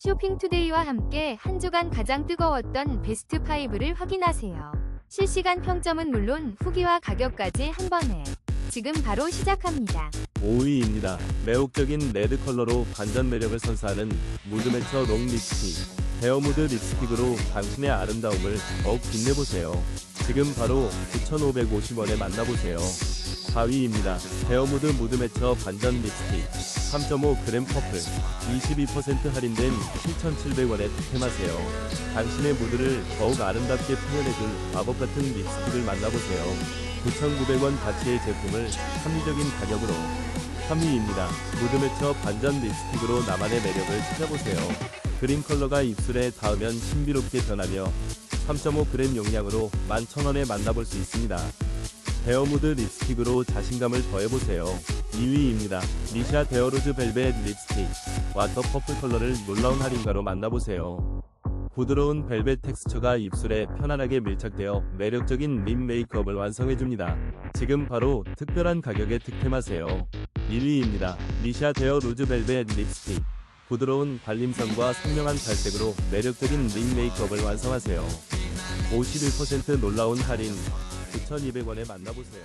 쇼핑투데이와 함께 한 주간 가장 뜨거웠던 베스트 5를 확인하세요. 실시간 평점은 물론 후기와 가격까지 한 번에 지금 바로 시작합니다. 5위입니다. 매혹적인 레드 컬러로 반전 매력을 선사하는 무드매처 롱 립스틱. 헤어무드 립스틱으로 당신의 아름다움을 더욱 빛내보세요. 지금 바로 9,550원에 만나보세요. 4위입니다. 헤어무드 무드매처 반전 립스틱. 3.5g 퍼플. 22% 할인된 7,700원에 득템하세요. 당신의 무드를 더욱 아름답게 표현해줄 마법 같은 립스틱을 만나보세요. 9,900원 가치의 제품을 합리적인 가격으로 3위입니다. 무드매처 반전 립스틱으로 나만의 매력을 찾아보세요. 그린 컬러가 입술에 닿으면 신비롭게 변하며 3.5g 용량으로 11,000원에 만나볼 수 있습니다. 데어무드 립스틱으로 자신감을 더해보세요. 2위입니다. 미샤 데어로즈 벨벳 립스틱 와터 퍼플 컬러를 놀라운 할인가로 만나보세요. 부드러운 벨벳 텍스처가 입술에 편안하게 밀착되어 매력적인 립 메이크업을 완성해줍니다. 지금 바로 특별한 가격에 득템하세요. 1위입니다. 미샤 데어 루즈 벨벳 립스틱. 부드러운 발림선과 선명한 발색으로 매력적인 립 메이크업을 완성하세요. 51% 놀라운 할인 9,200원에 만나보세요.